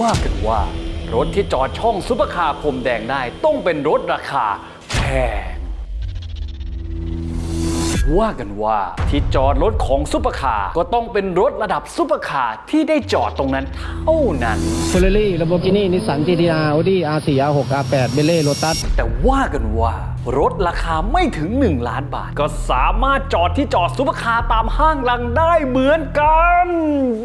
ว่ากันว่ารถที่จอดช่องซุปเปอร์คาร์พรมแดงได้ต้องเป็นรถราคาแพง ว่ากันว่าที่จอดรถของซุปเปอร์คาร์ก็ต้องเป็นรถระดับซุปเปอร์คาร์ที่ได้จอดตรงนั้นเท่านั้น เฟอร์รารี่ลัมโบกินี่นิสสัน GTR Audi R4 R6 R8 เบลเล่โ o ตัสแต่ว่ากันว่ารถราคาไม่ถึง 1 ล้านบาท ก็สามารถจอดที่จอดซุปเปอร์คาร์ตามห้างลังได้เหมือนกัน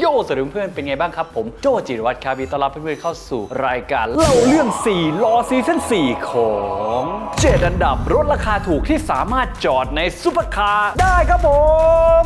โย่สวัสดีเพื่อนเป็นไงบ้างครับ ผมโจจิรวัตรครับยินดีต้อนรับเพื่อนๆเข้าสู่รายการเล่าเรื่อง4รอซีซั่น4ของ7อันดับรถราคาถูกที่สามารถจอดในซุปเปอร์คาร์ได้ครับผม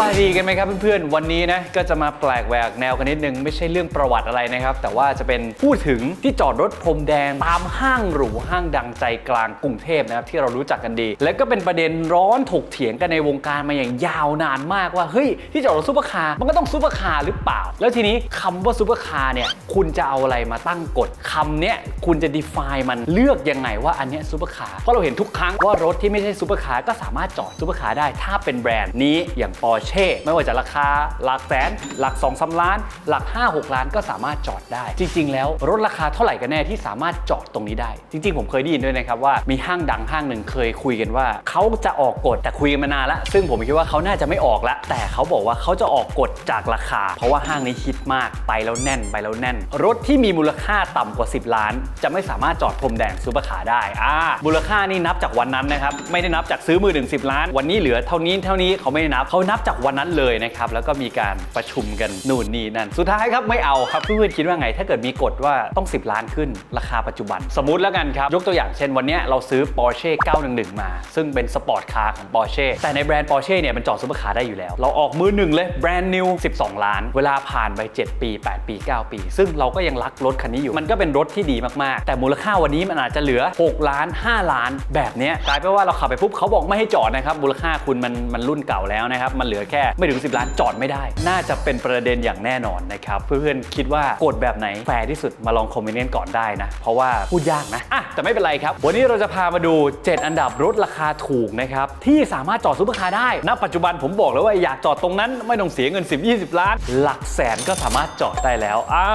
บายดีกันไหมครับเพื่อนๆ วันนี้นะก็จะมาแปลกแหวกแนวกันนิดนึง ไม่ใช่เรื่องประวัติอะไรนะครับ แต่ว่าจะเป็นพูดถึงที่จอดรถพรมแดงตามห้างหรูห้างดังใจกลางกรุงเทพนะครับที่เรารู้จักกันดี และก็เป็นประเด็นร้อนถกเถียงกันในวงการมาอย่างยาวนานมากว่าเฮ้ยที่จอดรถซุปเปอร์คาร์มันก็ต้องซุปเปอร์คาร์หรือเปล่า แล้วทีนี้คำว่าซุปเปอร์คาร์เนี่ยคุณจะเอาอะไรมาตั้งกฎคำเนี้ยคุณจะ define มันเลือกยังไงว่าอันเนี้ยซุปเปอร์คาร์เพราะเราเห็นทุกครั้งว่ารถที่ไม่ใช่ซุปเปอร์คาร์ก็สามารถจอดซุปเปอร์คาร์ได้ถ้าเป็นแบรนด์นี้อย่างปอร์เช่ ไม่ว่าจะราคาหลักแสน หลัก2องสาล้าน หลัก 5 6 ล้านก็สามารถจอดได้ จริง ๆ แล้วรถราคาเท่าไหร่กันแน่ที่สามารถจอดตรงนี้ได้ จริง ๆ ผมเคยได้ยินด้วยนะครับว่ามีห้างดังห้างหนึ่งเคยคุยกันว่าเขาจะออกกฎแต่คุยกันมานานล้วซึ่งผมคิดว่าเขาน่าจะไม่ออกละแต่เขาบอกว่าเขาจะออกกฎจากราคา เพราะว่าห้างนี้ฮิตมากไปแล้วแน่นไปแล้วแน่น รถที่มีมูลค่าต่ำกว่า 10 ล้าน จะไม่สามารถจอดพรมแดงซูเปอร์คาร์ได้อ่ามูลค่านี่นับจากวันนั้นนะครับไม่ได้นับจากซื้อมือถึง10ล้าน วันนี้เหลือเท่านี้เท่านี้เขาไม่ได้นับเขานับจากวันนั้นเลยนะครับ แล้วก็มีการประชุมกันนู่นนี่นั่น สุดท้ายครับไม่เอาครับเพื่อนๆคิดว่าไง ถ้าเกิดมีกฎว่าต้อง 10 ล้านขึ้นราคาปัจจุบัน สมมุติแล้วกันครับ ยกตัวอย่างเช่นวันนี้เราซื้อ Porsche 911 มา ซึ่งเป็นสปอร์ตคาร์ของ Porsche แต่ในแบรนด์ Porsche เนี่ยมันจอดซุปเปอร์คาร์ได้อยู่แล้ว เราออกมือหนึ่งเลยแบรนด์นิว12 ล้าน เวลาผ่านไป 7 ปี 8 ปี 9 ปี ซึ่งเราก็ยังรักรถคันนี้อยู่มันก็เป็นรถที่ดีมากๆ แต่มูลค่าวันนี้มันอาจจะเหลือ 6 ล้าน 5 ล้าน แบบนี้กลายเป็นว่าเราขับไปปุ๊บเขาบอกไม่ให้จอดนะครับมูลค่าคุณมันมันรุ่นเก่าแล้วนะครับมันเหลือแค่ไม่ถึง 10 ล้านจอดไม่ได้ น่าจะเป็นประเด็นอย่างแน่นอนนะครับ เพื่อนๆ คิดว่ากฎแบบไหนแฟร์ที่สุดมาลองคอมเมนต์กันก่อนได้นะ เพราะว่าพูดยากนะอะแต่ไม่เป็นไรครับ วันนี้เราจะพามาดู 7 อันดับรถราคาถูกนะครับที่สามารถจอดซุปเปอร์คาร์ได้ณปัจจุบันผมบอกเลยว่าอยากจอดตรงนั้นไม่ต้องเสียเงิน 10-20 ล้าน หลักแสนก็สามารถจอดได้แล้วอ่า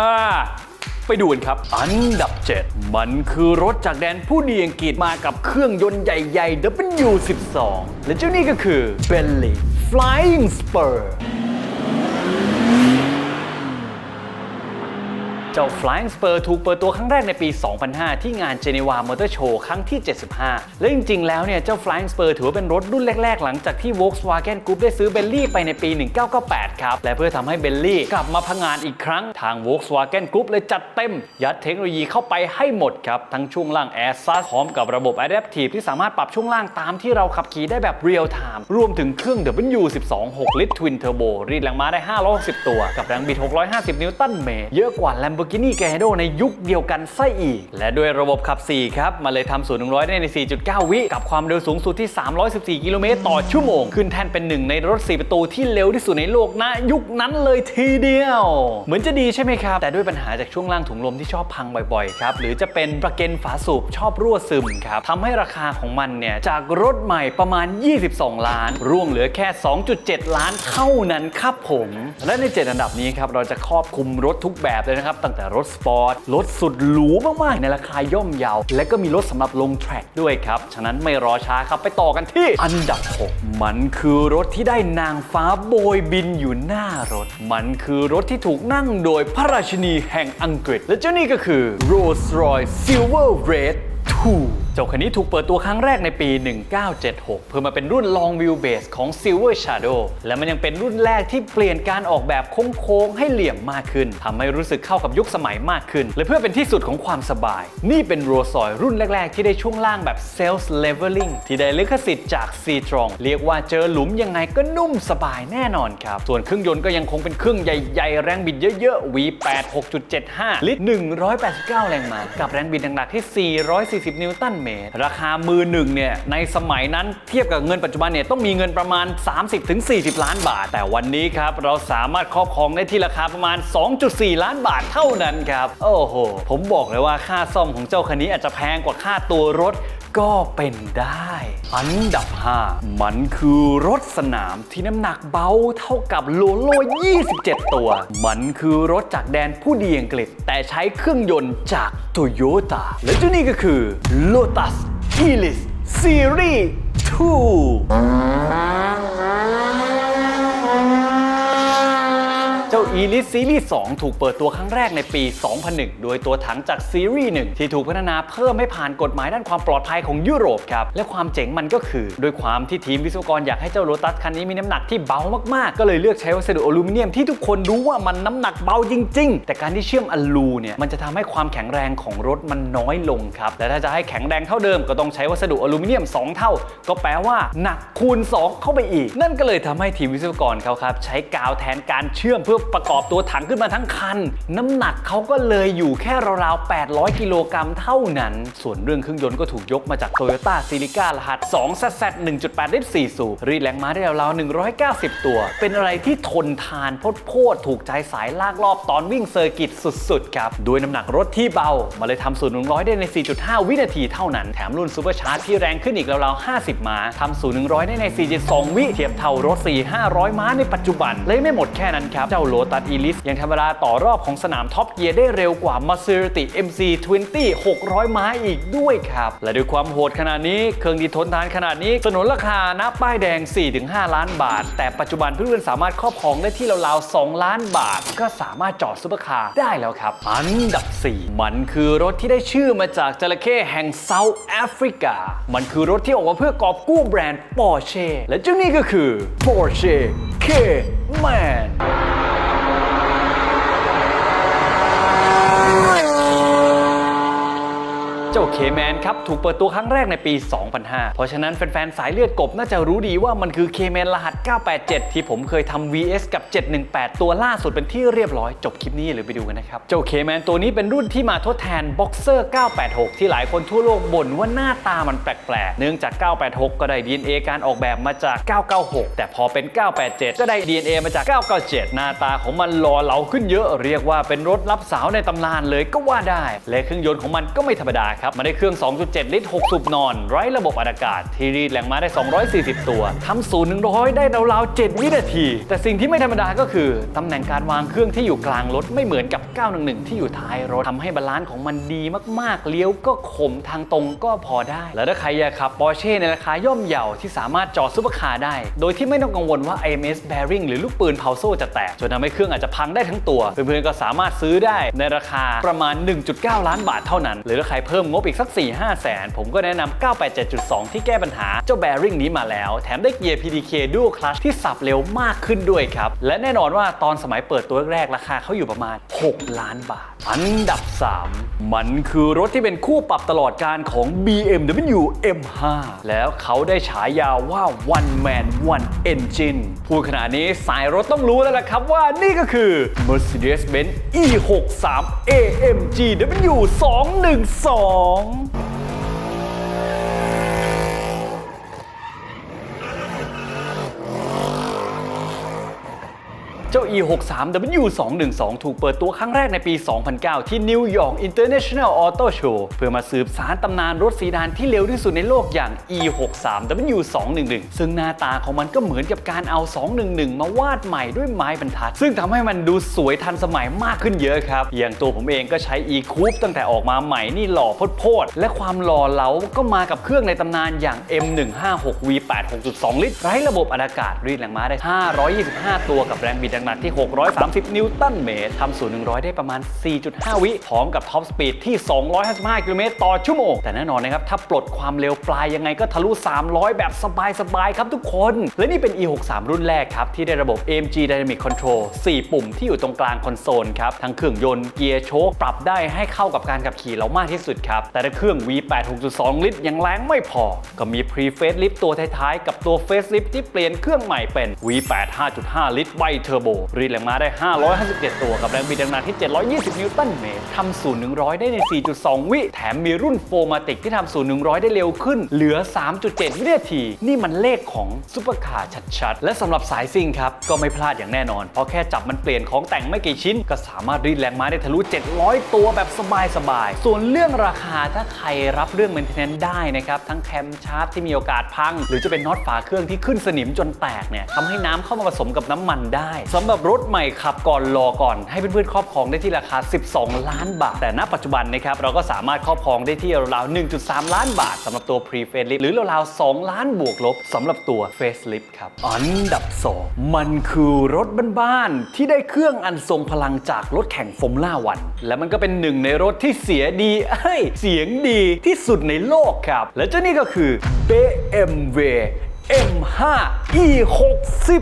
ไปดูกันครับ อันดับ 7 มันคือรถจากแดนผู้ดีอังกฤษมากับเครื่องยนต์ใหญ่ๆ W12 และเจ้านี่ก็คือ Bentley Flying Spur เจ้า Flying Spur ถูกเปิดตัวครั้งแรกในปี 2005 ที่งาน Geneva Motor Show ครั้งที่ 75 และจริงๆ แล้วเนี่ย เจ้า Flying Spur ถือว่าเป็นรถรุ่นแรก ๆ หลังจากที่ Volkswagen Group ได้ซื้อ Bentley ไปในปี 1998 ครับ และเพื่อทำให้ Bentley กลับมาพังงานอีกครั้ง ทาง Volkswagen Group เลยจัดเต็ม ยัดเทคโนโลยีเข้าไปให้หมดครับ ทั้งช่วงล่าง Air s u s พร้อมกับระบบ Adaptive ที่สามารถปรับช่วงล่างตามที่เราขับขี่ได้แบบ Real Time รวมถึงเครื่อง W12 6 ลิตร Twin Turbo รีดแรงม้าได้ 560 ตัว กับแรงบิด 650 นิวตันเมตรเยอะกว่า Lamborghini Gallardo ในยุคเดียวกันไสอีก และด้วยระบบขับ 4 ครับ มาเลยทำ0 100ได้ใน 4.9 วิกับความเร็วสูงสุดที่ 314 กิโลเมตรต่อชั่วโมง ขึ้นแท่นเป็นหนึ่งในรถ 4 ประตูที่เร็วที่สุดในโลกณยุคนั้นเลยทีเดียว เหมือนจะดีใช่ไหมครับ แต่ด้วยปัญหาจากช่วงล่างถุงลมที่ชอบพังบ่อยๆครับหรือจะเป็นประเก็นฝาสูบชอบรั่วซึมครับทำให้ราคาของมันเนี่ยจากรถใหม่ประมาณ 22 ล้าน ร่วงเหลือแค่ 2.7 ล้านเท่านั้นครับผม และใน 7 อันดับนี้ครับเราจะครอบคลุมรถทุกแบบเลยนะครับแต่รถสปอร์ตรถสุดหรูมากๆ ในราคาย่อมเยาและก็มีรถสำหรับลงแทร็กด้วยครับ ฉะนั้นไม่รอช้าครับไปต่อกันที่อันดับ 6 มันคือรถที่ได้นางฟ้าโบยบินอยู่หน้ารถ มันคือรถที่ถูกนั่งโดยพระราชินีแห่งอังกฤษ และเจ้านี่ก็คือ Rolls-Royce Silver Red 2 เจ้าคันนี้ถูกเปิดตัวครั้งแรกในปี 1976 เพื่อมาเป็นรุ่น Long Wheelbase ของ Silver Shadow และมันยังเป็นรุ่นแรกที่เปลี่ยนการออกแบบโค้งๆให้เหลี่ยมมากขึ้นทำให้รู้สึกเข้ากับยุคสมัยมากขึ้น และเพื่อเป็นที่สุดของความสบาย นี่เป็น Rolls Royce รุ่นแรก ๆ ที่ได้ช่วงล่างแบบ Self Leveling ที่ได้ลิขสิทธิ์จาก c t r o n เรียกว่าเจอหลุมยังไงก็นุ่มสบายแน่นอนครับ ส่วนเครื่องยนต์ก็ยังคงเป็นเครื่องใหญ่ๆ แรงบิดเยอะๆ V8 6.75 ลิตร 189 แรงม้ากับแรงบิดหนักๆที่ 440 นิวตันเมตร ราคามือหนึ่งเนี่ยในสมัยนั้นเทียบกับเงินปัจจุบันเนี่ยต้องมีเงินประมาณ 30-40 ล้านบาท แต่วันนี้ครับเราสามารถครอบครองได้ที่ราคาประมาณ 2.4 ล้านบาทเท่านั้นครับ โอ้โห ผมบอกเลยว่าค่าซ่อมของเจ้าคันนี้อาจจะแพงกว่าค่าตัวรถ ก็เป็นได้ อันดับ 5 มันคือรถสนามที่น้ำหนักเบาเท่ากับโลโล 27 ตัว มันคือรถจากแดนผู้ดีอังกฤษ แต่ใช้เครื่องยนต์จากโตโยต้าและเจ้านี่ก็คือ Lotus Elise Series 2 จ้า Elite Series 2 ถูกเปิดตัวครั้งแรกในปี 2001 โดยตัวถังจากซีรีส์1ที่ถูกพัฒนาเพิ่มให้ผ่านกฎหมายด้านความปลอดภัยของยุโรปครับ และความเจ๋งมันก็คือ โดยความที่ทีมวิศวกรอยากให้เจ้าโ o ตัสคันนี้มีน้ำหนักที่เบามากๆ ก็เลยเลือกใช้วัสดุอลูมิเนียมที่ทุกคนรู้ว่ามันน้ำหนักเบาจริง ๆ แต่การที่เชื่อมอลูเนี่ยมันจะทำให้ความแข็งแรงของรถมันน้อยลงครับและถ้าจะให้แข็งแรงเท่าเดิมก็ต้องใช้วัสดุอลูมิเนียม 2 เท่า ก็แปลว่าหนักคูณ 2 เข้าไปอีก นั่นก็เลยทำให้ทีมวิศวกรเขาครับใช้กาวแทนการเชื่อมเพื่อประกอบตัวถังขึ้นมาทั้งคัน น้ำหนักเขาก็เลยอยู่แค่ราวๆ 800 กิโลกรัมเท่านั้น ส่วนเรื่องเครื่องยนต์ก็ถูกยกมาจาก Toyota Celica รหัส 2ZZ 1.8ลิตร4สูบรีดแรงม้าได้ราวๆ190 ตัว เป็นอะไรที่ทนทานโพดโพดถูกใจสายลากรอบตอนวิ่งเซอร์กิตสุดๆครับด้วยน้ำหนักรถที่เบา มาเลยทำศูนย์หนึ่งร้อยได้ใน 4.5 วินาทีเท่านั้น แถมรุ่นซูเปอร์ชาร์จที่แรงขึ้นอีกราวๆ 50 ม้าทำศูนย์หนึ่งร้อยได้ใน 4.2 วิเทียบเท่ารถ 4 500 ม้าในปัจจุบัน เลยไม่หมดแค่นั้นครับ เจ้าโ o ตัสอีลิสยังทำเวลาต่อรอบของสนามท็อปเกียร์ได้เร็วกว่า Maserati MC20 600ม้าอีกด้วยครับ และด้วยความโหดขนาดนี้ เครื่องดีทนทานขนาดนี้ สนนราคานะป้ายแดง 4-5 ล้านบาท แต่ปัจจุบันเพื่อนๆสามารถครอบครองได้ที่ราวๆ 2 ล้านบาท ก็สามารถจอดซุปเปอร์คาร์ได้แล้วครับ อันดับ 4 มันคือรถที่ได้ชื่อมาจากจระเข้แห่งเซาท์แอฟริกา มันคือรถที่ออกมาเพื่อกอบกู้แบรนด์ Porsche และเจ้านี่ก็คือ Porsche Cayman เจ้าเคแมนครับ ถูกเปิดตัวครั้งแรกในปี 2005 เพราะฉะนั้นแฟนๆ สายเลือดกบน่าจะรู้ดีว่ามันคือเคแมนรหัส 987 ที่ผมเคยทำ VS กับ 718 ตัวล่าสุดเป็นที่เรียบร้อย จบคลิปนี้หรือไปดูกันนะครับ เจ้าเคแมนตัวนี้เป็นรุ่นที่มาทดแทน Boxer 986 ที่หลายคนทั่วโลกบ่นว่าหน้าตามันแปลกๆ เนื่องจาก 986 ก็ได้ DNA การออกแบบมาจาก 996 แต่พอเป็น 987 ก็ได้ DNA มาจาก 997 หน้าตาของมันหล่อเหลาขึ้นเยอะ เรียกว่าเป็นรถรับสาวในตำนานเลยก็ว่าได้ และเครื่องยนต์ของมันก็ไม่ธรรมดาครับมันได้เครื่อง 2.7 ลิตร 6 สูบนอน ไร้ระบบอัดอากาศ ที่รีดแรงม้าได้ 240 ตัวทำศูนย์หนึ่งร้อยได้ราวๆ 7 วินาที แต่สิ่งที่ไม่ธรรมดาก็คือตำแหน่งการวางเครื่องที่อยู่กลางรถไม่เหมือนกับ 911 ที่อยู่ท้ายรถทำให้บาลานซ์ของมันดีมากๆ เลี้ยวก็ขมทางตรงก็พอได้ แล้วถ้าใครอยากขับ Porsche ในราคาย่อมเยาที่สามารถจอดซุปเปอร์คาร์ได้ โดยที่ไม่ต้องกังวลว่า IMS bearing หรือลูกปืนเผาโซ่จะแตกจนทำให้เครื่องอาจจะพังได้ทั้งตัว เพื่อนๆก็สามารถซื้อได้ในราคาประมาณ 1.9 ล้านบาทเท่านั้น หรือถ้าใครเพิ่มงบอีกสัก 4-5 แสน ผมก็แนะนำ987.2 ที่แก้ปัญหาเจ้า bearing นี้มาแล้ว แถมได้เกียร์ PDK Dual Clutch ที่สับเร็วมากขึ้นด้วยครับ และแน่นอนว่าตอนสมัยเปิดตัวแรกราคาเขาอยู่ประมาณ 6 ล้านบาท อันดับ 3 มันคือรถที่เป็นคู่ปรับตลอดการของ BMW M5 แล้วเขาได้ฉายาว่า One Man One Engine พูดขนาดนี้สายรถต้องรู้แล้วล่ะครับว่านี่ก็คือ Mercedes-Benz E63 AMG W212 เจ้า E63 W212 ถูกเปิดตัวครั้งแรกในปี 2009 ที่นิวยอร์ก International Auto Show เพื่อมาสืบสารตำนานรถซีดานที่เร็วที่สุดในโลกอย่าง E63 W211 ซึ่งหน้าตาของมันก็เหมือนกับการเอา 211 มาวาดใหม่ด้วยไม้บรรทัด ซึ่งทำให้มันดูสวยทันสมัยมากขึ้นเยอะครับ อย่างตัวผมเองก็ใช้ E-Coupe ตั้งแต่ออกมาใหม่นี่หล่อโพดและความหล่อเหลาก็มากับเครื่องในตำนานอย่าง M156 V8 6.2 ลิตรไร้ระบบอัดอากาศรีดแรงม้าได้ 525 ตัวกับแรงบิดหนักที่ 630 นิวตันเมตรทำศูนย์100 ได้ประมาณ 4.5 วิ พร้อมกับท็อปสปีดที่ 255 กิโลเมตรต่อชั่วโมง แต่แน่นอนนะครับ ถ้าปลดความเร็วปลายยังไงก็ทะลุ 300 แบบสบาย ๆ ครับทุกคน และนี่เป็น E63 รุ่นแรกครับ ที่ได้ระบบ AMG Dynamic Control 4 ปุ่มที่อยู่ตรงกลางคอนโซลครับ ทั้งเครื่องยนต์เกียร์โชคปรับได้ให้เข้ากับการขับขี่เรามากที่สุดครับ แต่ถ้าเครื่อง V8 6.2 ลิตรยังแรงไม่พอ ก็มี Pre Facelift ตัวท้ายๆ กับตัว Facelift ที่เปลี่ยนเครื่องใหม่เป็น V8 5.5 ลิตรไบเทอร์โบ รีดแรงม้าได้ 557ตัวกับแรงบิดแรงหนักที่ 720 นิวตันเมตรทำศูนย์100 ได้ใน 4.2 วิ แถมมีรุ่นโฟมาติกที่ทำศูนย์100 ได้เร็วขึ้น เหลือ 3.7 วินาที นี่มันเลขของซุปเปอร์คาร์ชัดๆ และสำหรับสายซิ่งครับ ก็ไม่พลาดอย่างแน่นอน เพราะแค่จับมันเปลี่ยนของแต่งไม่กี่ชิ้น ก็สามารถรีดแรงม้าได้ทะลุ 700 ตัวแบบสบายๆ ส่วนเรื่องราคาถ้าใครรับเรื่อง maintenance ได้นะครับทั้งแคมชาร์ปที่มีโอกาสพัง หรือจะเป็นน็อตฝาเครื่องที่ขึ้นสนิมจนแตกเนี่ยทำให้น้ำเข้ามาผสมกับน้ำมันได้สำหรับรถใหม่ขับก่อนรอก่อน ให้เพื่อนๆครอบครองได้ที่ราคา 12 ล้านบาท แต่ณปัจจุบันนะครับเราก็สามารถครอบครองได้ที่ราวๆ1.3 ล้านบาทสำหรับตัว pre facelift หรือราวๆ2ล้านบวกลบสำหรับตัว facelift ครับอันดับ 2 มันคือรถบ้านๆที่ได้เครื่องอันทรงพลังจากรถแข่งฟอร์มูล่าวันและมันก็เป็นหนึ่งในรถที่เสียดีเอ้ยเสียงดีที่สุดในโลกครับ และเจ้านี่ก็คือ BMW M5 E60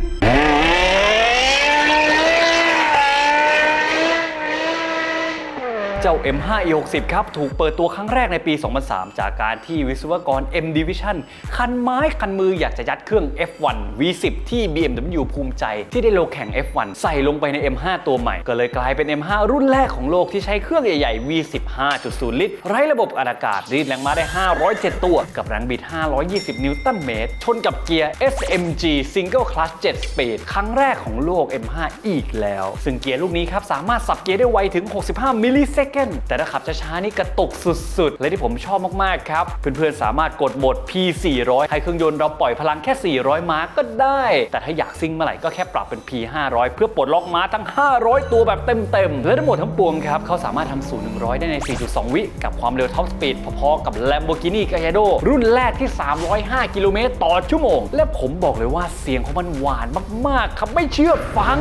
เจ้า M5 E60 ครับถูกเปิดตัวครั้งแรกในปี 2003 จากการที่วิศวกร M Division คันไม้คันมืออยากจะยัดเครื่อง F1 V10 ที่ BMW ภูมิใจ ที่ได้โลแข่ง F1 ใส่ลงไปใน M5 ตัวใหม่ ก็เลยกลายเป็น M5 รุ่นแรกของโลกที่ใช้เครื่องใหญ่ๆ V10 5.0 ลิตร ไร้ระบบอัดอากาศรีดแรงม้าได้ 507 ตัว กับแรงบิด 520 นิวตันเมตร ชนกับเกียร์ SMG Single Clutch 7 Speed ครั้งแรกของโลก M5 อีกแล้ว ซึ่งเกียร์ลูกนี้ครับสามารถสับเกียร์ได้ไวถึง 65 มิลลิเซคัแต่ถ้าขับช้าๆนี่กระตุกสุดๆ และที่ผมชอบมากๆครับ เพื่อนๆ สามารถกดโหมด P400 ให้เครื่องยนต์เราปล่อยพลังแค่ 400 ม้าก็ได้ แต่ถ้าอยากซิ่งเมื่อไหร่ก็แค่ปรับเป็น P500 เพื่อปลดล็อกม้าทั้ง 500 ตัวแบบเต็มๆ และทั้งหมดทั้งปวงครับเขาสามารถทำศูนย์100 ได้ใน 4.2 วิกับความเร็วท็อปสปีดพอๆกับ Lamborghini Gallardo รุ่นแรกที่ 305 กิโลเมตรต่อชั่วโมง และผมบอกเลยว่าเสียงของมันหวานมากๆครับไม่เชื่อฟัง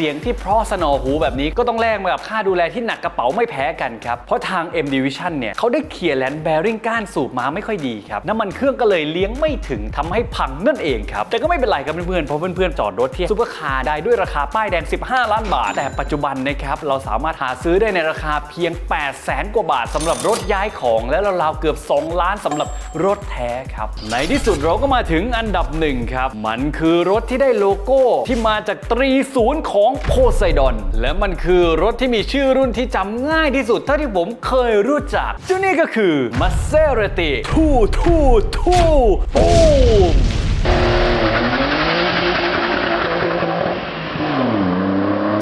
เสียงที่เพราะสนอหูแบบนี้ก็ต้องแลกมากับค่าดูแลที่หนักกระเป๋าไม่แพ้กันครับ เพราะทาง M Division เนี่ยเขาได้เคลียร์แลนด์แบริ่งก้านสูบมาไม่ค่อยดีครับ น้ำมันเครื่องก็เลยเลี้ยงไม่ถึงทำให้พังนั่นเองครับ แต่ก็ไม่เป็นไรครับเพื่อนๆเพราะเพื่อนๆจอดรถที่ซุปเปอร์คาร์ได้ด้วยราคาป้ายแดง 15 ล้านบาท แต่ปัจจุบันนะครับเราสามารถหาซื้อได้ในราคาเพียง 8 0 0แสนกว่าบาทสำหรับรถย้ายของและราวๆเกือบ 2 ล้านสำหรับรถแท้ครับในที่สุดเราก็มาถึงอันดับหนึ่งครับมันคือรถที่ได้โลโก้ที่มาจากตรีศูนย์ของโพไซดอน และมันคือรถที่มีชื่อรุ่นที่จำง่ายที่สุดเท่าที่ผมเคยรู้จักเจ้านี่ก็คือ Maserati 222 Boom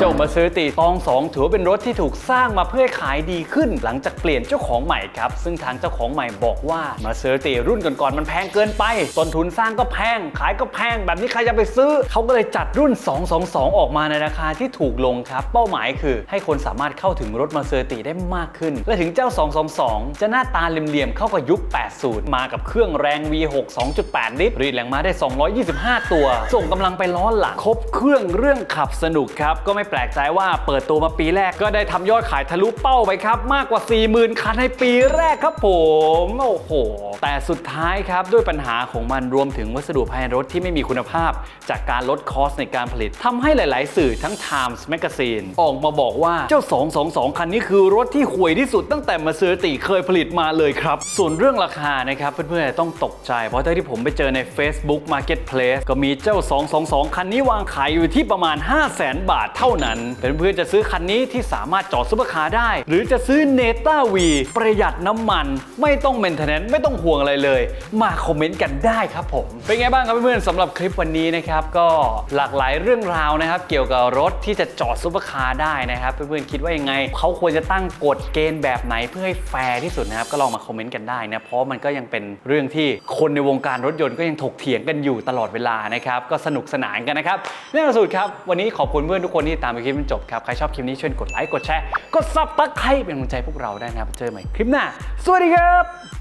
เจ้ามาซอร์ติตอง2ถือว่าเป็นรถที่ถูกสร้างมาเพื่อขายดีขึ้น หลังจากเปลี่ยนเจ้าของใหม่ครับ ซึ่งทางเจ้าของใหม่บอกว่ามาซอร์ติรุ่นก่อนๆมันแพงเกินไป ต้นทุนสร้างก็แพง ขายก็แพง แบบนี้ใครจะไปซื้อ เขาก็เลยจัดรุ่น 222 ออกมาในราคาที่ถูกลงครับ เป้าหมายคือ ให้คนสามารถเข้าถึงรถมาเซอร์ติได้มากขึ้น และถึงเจ้า 222 จะหน้าตาเหลี่ยมๆเข้ากับยุค 80 มากับเครื่องแรง V6 2.8 ลิตร รีดแรงม้าได้ 225 ตัว ส่งกำลังไปล้อหลังครบเครื่องเรื่องขับสนุกครับก็ไม่แปลกใจว่าเปิดตัวมาปีแรกก็ได้ทำยอดขายทะลุเป้าไปครับ มากกว่า 40,000 คันในปีแรกครับผมโอ้โห แต่สุดท้ายครับด้วยปัญหาของมันรวมถึงวัสดุภายในรถที่ไม่มีคุณภาพ จากการลดคอสในการผลิตทำให้หลาย ๆ สื่อทั้ง Times Magazine ออกมาบอกว่าเจ้า 222 คันนี้คือรถที่ห่วยที่สุดตั้งแต่มาเซอร์ติเคยผลิตมาเลยครับ ส่วนเรื่องราคานะครับเพื่อน ๆ ต้องตกใจ เพราะเท่าที่ผมไปเจอใน Facebook Marketplace ก็มีเจ้า 222 คันนี้วางขายอยู่ที่ประมาณ 5 0 0 0 0 0 บาทเท่านั้นเป็นเพื่อนๆจะซื้อคันนี้ที่สามารถจอดซุปเปอร์คาร์ได้ หรือจะซื้อเนต้าวีประหยัดน้ำมัน ไม่ต้องเมนเทนแนนไม่ต้องห่วงอะไรเลย มาคอมเมนต์กันได้ครับผม เป็นไงบ้างครับเพื่อนๆสำหรับคลิปวันนี้นะครับก็หลากหลายเรื่องราวนะครับ เกี่ยวกับรถที่จะจอดซุปเปอร์คาร์ได้นะครับเพื่อนๆคิดว่ายังไงเขาควรจะตั้งกฎเกณฑ์แบบไหนเพื่อให้แฟร์ที่สุดนะครับก็ลองมาคอมเมนต์กันได้นะเพราะมันก็ยังเป็นเรื่องที่คนในวงการรถยนต์ก็ยังถกเถียงกันอยู่ตลอดเวลานะครับก็สนุกสนานกันนะครับแน่นอนสุดครับวันนี้ขอบคุณเพื่อนทุกคนที่ามไปคลิปจนจบครับ ใครชอบคลิปนี้ช่วยกดไลค์ กดแชร์ กดซับตะไคร้เป็นกำลังใจพวกเราได้นะครับ เจอใหม่คลิปหน้า สวัสดีครับ